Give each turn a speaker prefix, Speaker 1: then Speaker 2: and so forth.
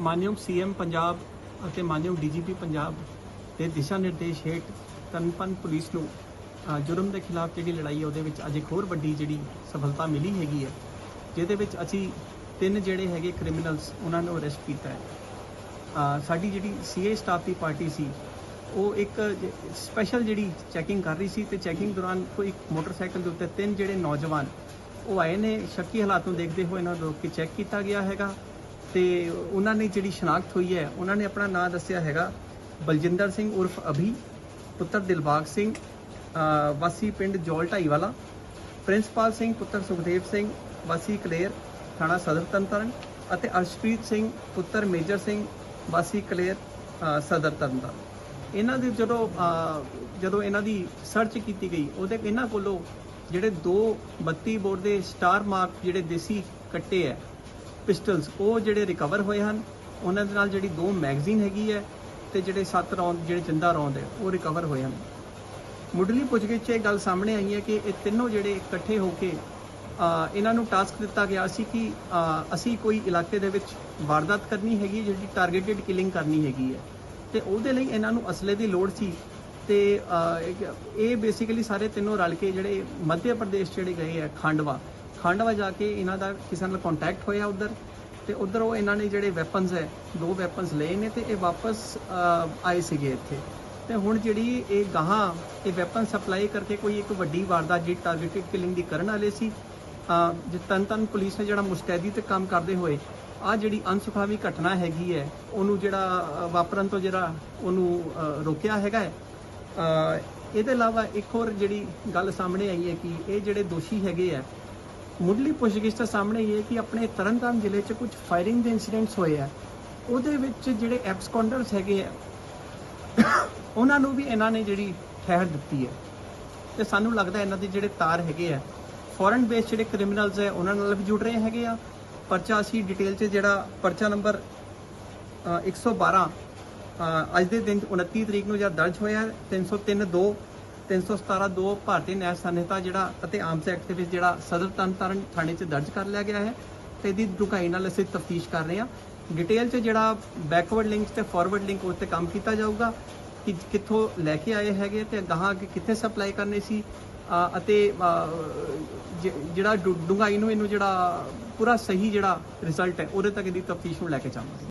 Speaker 1: ਮਾਨਯੋਗ ਸੀਐਮ ਪੰਜਾਬ ਅਤੇ ਮਾਨਯੋਗ ਡੀਜੀਪੀ ਪੰਜਾਬ ਦੇ ਦਿਸ਼ਾ ਨਿਰਦੇਸ਼ ਹੇਠ ਤਨਪਨ ਪੁਲਿਸ ਨੂੰ ਜੁਰਮ ਦੇ ਖਿਲਾਫ ਜਿਹੜੀ ਲੜਾਈ ਹੈ ਉਹਦੇ ਵਿੱਚ ਅੱਜ ਇੱਕ ਹੋਰ ਵੱਡੀ ਜਿਹੜੀ ਸਫਲਤਾ ਮਿਲੀ ਹੈਗੀ ਹੈ, ਜਿਹਦੇ ਵਿੱਚ ਅਸੀਂ ਤਿੰਨ ਜਿਹੜੇ ਹੈਗੇ ਕ੍ਰਿਮੀਨਲਸ ਉਹਨਾਂ ਨੂੰ ਅਰੈਸਟ ਕੀਤਾ ਹੈ। ਸਾਡੀ ਜਿਹੜੀ ਸੀਏ ਸਟਾਫ ਦੀ ਪਾਰਟੀ ਸੀ, ਉਹ ਇੱਕ ਸਪੈਸ਼ਲ ਜਿਹੜੀ ਚੈਕਿੰਗ ਕਰ ਰਹੀ ਸੀ ਤੇ ਚੈਕਿੰਗ ਦੌਰਾਨ ਕੋਈ ਇੱਕ ਮੋਟਰਸਾਈਕਲ ਦੇ ਉੱਤੇ ਤਿੰਨ ਜਿਹੜੇ ਨੌਜਵਾਨ ਉਹ ਆਏ ਨੇ, ਸ਼ੱਕੀ ਹਾਲਾਤ ਨੂੰ ਦੇਖਦੇ ਹੋਏ ਇਹਨਾਂ ਨੂੰ ਰੋਕ ਕੇ ਚੈੱਕ ਕੀਤਾ ਗਿਆ ਹੈਗਾ। ਤੇ ਉਹਨਾਂ ਨੇ ਜਿਹੜੀ ਸ਼ਨਾਖਤ ਹੋਈ ਹੈ, ਉਹਨਾਂ ਨੇ ਆਪਣਾ ਨਾਮ ਦੱਸਿਆ ਹੈਗਾ ਬਲਜਿੰਦਰ ਸਿੰਘ ਉਰਫ ਅਭੀ, ਪੁੱਤਰ ਦਿਲਬਾਗ ਸਿੰਘ ਵਾਸੀ ਪਿੰਡ ਜੋਲ ਢਾਈਵਾਲਾ, ਪ੍ਰਿੰਸਪਾਲ ਸਿੰਘ ਪੁੱਤਰ ਸੁਖਦੇਵ ਸਿੰਘ, ਵਾਸੀ ਕਲੇਰ ਥਾਣਾ ਸਦਰ ਤਨਤਰਨ ਅਤੇ ਅਰਸ਼ਪ੍ਰੀਤ ਸਿੰਘ ਪੁੱਤਰ ਮੇਜਰ ਸਿੰਘ, ਵਾਸੀ ਕਲੇਰ ਸਦਰ ਤਨਤਰਨ ਇਹਨਾਂ ਦੇ ਜਦੋਂ ਜਦੋਂ ਇਹਨਾਂ ਦੀ ਸਰਚ ਕੀਤੀ ਗਈ, ਉਹਦੇ ਇਹਨਾਂ ਕੋਲੋਂ ਜਿਹੜੇ ਦੋ 32 ਬੋਰ ਦੇ ਸਟਾਰ ਮਾਰਕ ਜਿਹੜੇ ਦੇਸੀ ਕੱਟੇ ਹੈ ਪਿਸਟਲਸ, ਉਹ ਜਿਹੜੇ ਰਿਕਵਰ ਹੋਏ ਹਨ, ਉਹਨਾਂ ਦੇ ਨਾਲ ਜਿਹੜੀ ਦੋ ਮੈਗਜ਼ੀਨ ਹੈਗੀ ਹੈ ਤੇ ਜਿਹੜੇ ਸੱਤ ਰੌਂਦ ਜਿਹੜੇ ਜਿੰਦਾ ਰੌਂਦ ਹੈ, ਉਹ ਰਿਕਵਰ ਹੋਏ ਹਨ। ਮੁੱਢਲੀ ਪੁੱਛਗਿੱਛ 'ਚ ਇਹ ਗੱਲ ਸਾਹਮਣੇ ਆਈ ਹੈ ਕਿ ਇਹ ਤਿੰਨੋਂ ਜਿਹੜੇ ਇਕੱਠੇ ਹੋ ਕੇ ਇਹਨਾਂ ਨੂੰ ਟਾਸਕ ਦਿੱਤਾ ਗਿਆ ਸੀ ਕਿ ਅਸੀਂ ਕੋਈ ਇਲਾਕੇ ਦੇ ਵਿੱਚ ਵਾਰਦਾਤ ਕਰਨੀ ਹੈਗੀ ਜਿਹੜੀ ਟਾਰਗੇਟਡ ਕਿਲਿੰਗ ਕਰਨੀ ਹੈਗੀ ਹੈ। ਤੇ ਉਹਦੇ ਲਈ ਇਹਨਾਂ ਨੂੰ ਅਸਲੇ ਦੀ ਲੋੜ ਸੀ ਤੇ ਇਹ ਬੇਸਿਕਲੀ ਸਾਰੇ ਤਿੰਨੋਂ ਰਲ ਕੇ ਜਿਹੜੇ ਮੱਧ ਪ੍ਰਦੇਸ਼ ਜਿਹੜੇ ਗਏ ਆ ਖਾਂਡਵਾ ਖਾਂਡਵਾ ਜਾ ਕੇ ਇਹਨਾਂ ਦਾ ਕਿਸੇ ਨਾਲ ਕੰਟੈਕਟ ਹੋਇਆ ਉਧਰ ਤੇ ਉਧਰ ਉਹ ਇਹਨਾਂ ਨੇ ਜਿਹੜੇ ਵੈਪਨਸ ਹੈ ਦੋ ਵੈਪਨਸ ਲਏ ਨੇ ਤੇ ਇਹ ਵਾਪਸ ਆਏ ਸੀਗੇ ਇੱਥੇ। ਤੇ ਹੁਣ ਜਿਹੜੀ ਇਹ ਗਾਹਾਂ ਇਹ ਵੈਪਨ ਸਪਲਾਈ ਕਰਕੇ ਕੋਈ ਇੱਕ ਵੱਡੀ ਵਾਰਦਾਤ ਜਿਹੜੀ ਟਾਰਗੇਟਡ ਕਿਲਿੰਗ ਦੀ ਕਰਨ ਵਾਲੇ ਸੀ ਅ, ਜੇ ਤਨ ਤਨ ਪੁਲਿਸ ਨੇ ਜਿਹੜਾ ਮੁਸਤੈਦੀ ਤੇ ਕੰਮ ਕਰਦੇ ਹੋਏ ਆ ਜਿਹੜੀ ਅਨਸੁਖਾਵੀ ਘਟਨਾ ਹੈਗੀ ਹੈ ਉਹਨੂੰ ਜਿਹੜਾ ਵਾਪਰਨ ਤੋਂ ਜਿਹੜਾ ਉਹਨੂੰ ਰੋਕਿਆ ਹੈਗਾ ਹੈ। ਇਹਦੇ ਇਲਾਵਾ ਇੱਕ ਹੋਰ ਜਿਹੜੀ ਗੱਲ ਸਾਹਮਣੇ ਆਈ ਹੈ ਕਿ ਇਹ ਜਿਹੜੇ ਦੋਸ਼ੀ ਹੈਗੇ ਆ ਮੁੱਢਲੀ ਪੁੱਛਗਿੱਛ ਤਾਂ ਸਾਹਮਣੇ ਇਹ ਹੈ ਕਿ ਆਪਣੇ ਤਰਨਤਾਰਨ ਜ਼ਿਲ੍ਹੇ 'ਚ ਕੁਝ ਫਾਇਰਿੰਗ ਦੇ ਇਨਸੀਡੈਂਟਸ ਹੋਏ ਆ। ਉਹਦੇ ਵਿੱਚ ਜਿਹੜੇ ਐਬਸਕੌਂਡਰਸ ਹੈਗੇ ਆ ਉਹਨਾਂ ਨੂੰ ਵੀ ਇਹਨਾਂ ਨੇ ਜਿਹੜੀ ਠਹਿਰ ਦਿੱਤੀ ਹੈ। ਤੇ ਸਾਨੂੰ ਲੱਗਦਾ ਇਹਨਾਂ ਦੇ ਜਿਹੜੇ ਤਾਰ ਹੈਗੇ ਆ ਫੋਰਨ ਬੇਸ ਜਿਹੜੇ ਕ੍ਰਿਮੀਨਲਸ ਹੈ ਉਹਨਾਂ ਨਾਲ ਵੀ ਜੁੜ ਰਹੇ ਹੈਗੇ ਆ। ਪਰਚਾ ਅਸੀਂ ਡਿਟੇਲ 'ਚ ਜਿਹੜਾ ਪਰਚਾ ਨੰਬਰ ਅ, 112 ਅ, ਅੱਜ ਦੇ ਦਿਨ 29 ਤਰੀਕ ਨੂੰ ਜਿਹੜਾ ਦਰਜ ਹੋਇਆ ਹੈ, 303 2 317 2 ਭਾਰਤੀ ਨਿਆਂ ਸੰਹਿਤਾ ਜਿਹੜਾ ਅਤੇ ਆਰਮਸ ਐਕਟ ਦੇ ਵਿੱਚ ਜਿਹੜਾ ਸਦਰ ਤਰਨਤਾਰਨ ਥਾਣੇ 'ਚ ਦਰਜ ਕਰ ਲਿਆ ਗਿਆ ਹੈ ਤੇ ਇਹਦੀ ਡੂੰਘਾਈ ਨਾਲ ਅਸੀਂ ਤਫਤੀਸ਼ ਕਰ ਰਹੇ ਹਾਂ। ਡਿਟੇਲ 'ਚ ਜਿਹੜਾ ਬੈਕਵਰਡ ਲਿੰਕਸ ਤੇ ਫਾਰਵਰਡ ਲਿੰਕ ਉੱਤੇ ਕੰਮ ਕੀਤਾ ਜਾਊਗਾ ਕਿ ਕਿੱਥੋਂ ਲੈ ਕੇ ਆਏ ਹੈਗੇ ਤੇ ਗਾਹਾਂ ਅੱਗੇ ਕਿੱਥੇ ਸਪਲਾਈ ਕਰਨੇ ਸੀ ਅਤੇ ਅ, ਜ- ਜਿਹੜਾ ਡੂੰਘਾਈ ਨੂੰ ਇਹਨੂੰ ਜਿਹੜਾ ਪੂਰਾ ਸਹੀ ਜਿਹੜਾ ਰਿਜ਼ਲਟ ਹੈ ਉਹਦੇ ਤੱਕ ਇਹਦੀ ਤਫਤੀਸ਼ ਨੂੰ ਲੈ ਕੇ ਜਾਵਾਂਗੇ।